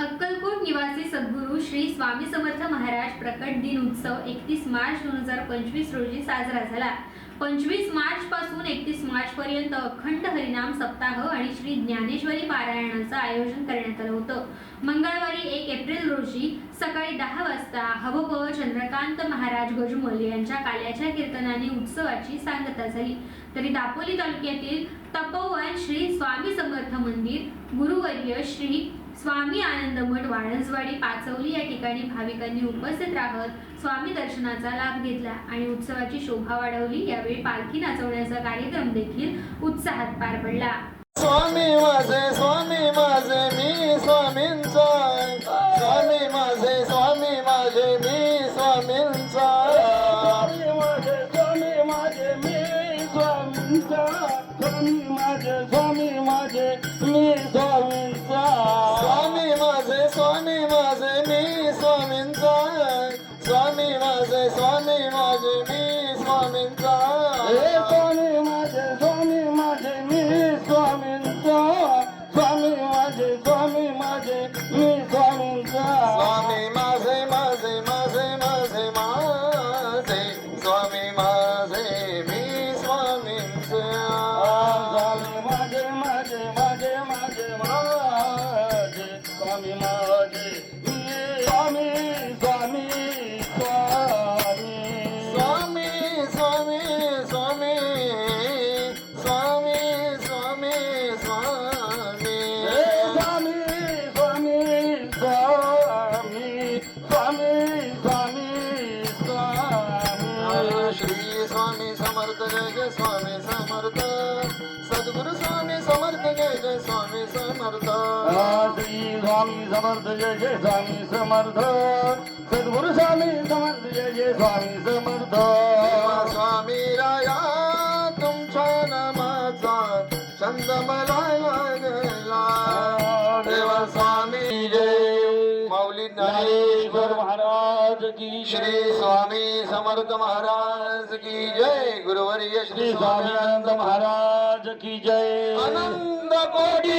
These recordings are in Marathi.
अक्कलकोट निवासी सद्गुरू श्री स्वामी समर्थ महाराज प्रकट दिन उत्सव एकतीस मार्च दोन हजार पंचवीस रोजी साजरा झाला. पंचवीस मार्च पासून एकतीस मार्च पर्यंत अखंड हरिनाम सप्ताह आणि श्री ज्ञानेश्वरी पारायणाचं आयोजन करण्यात आलं होतं. मंगळवारी एक एप्रिल रोजी सकाळी दहा वाजता हवप चंद्रकांत महाराज गजमल यांच्या काल्याच्या कीर्तनाने उत्सवाची सांगता झाली. तरी दापोली तालुक्यातील तपोवन श्री स्वामी समर्थ मंदिर गुरुवर्य श्री स्वामी आनंद मठ वाळंजवाडी पाचवली या ठिकाणी भाविकांनी उपस्थित राहत स्वामी दर्शनाचा लाभ घेतला आणि उत्सवाची शोभा वाढवली. यावेळी पालखी नाचवण्याचा कार्यक्रम देखील उत्साहात पार पडला. हो, स्वामी माझे मी स्वामींचा स्वामी माझे स्वामी माझे मी स्वामींचा स्वामी माझे स्वामी माझे मी स्वामींचा हे स्वामी माझे स्वामी माझे मी स्वामींचा स्वामी माझे स्वामी माझे मी स्वामींचा स्वामी माझे माझे माझे माझे माझे स्वामी माझे मी स्वामींचा समर्थ जय जय स्वामी समर्थ. सद्गुरु स्वामी समर्थ जय जय स्वामी समर्थ. श्री स्वामी समर्थ जय जय स्वामी समर्थ. सद्गुरु स्वामी समर्थ जय जय स्वामी समर्थ. स्वामी राया तुमच्या नामाचा छंद मला लागला. देवा स्वामी जय. माऊली ज्ञानेश्वर महाराज. की श्री स्वामी समर्थ महाराज की जय। गुरुवर्य श्री श्री स्वामी स्वामी आनंद महाराज की जय। आनंद कोटी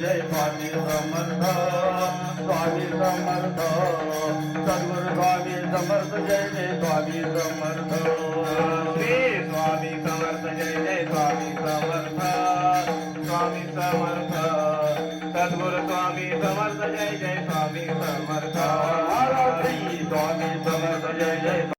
जय स्वामी समर्थ स्वामी समर्थ. सद्गुरु स्वामी समर्थ जय जय स्वामी समर्थ. स्वामी समर्थ जय जय स्वामी समर्थ. स्वामी समर्थ. सद्गुरु स्वामी समर्थ जय जय स्वामी समर्थ. स्वामी समर्थ जय जय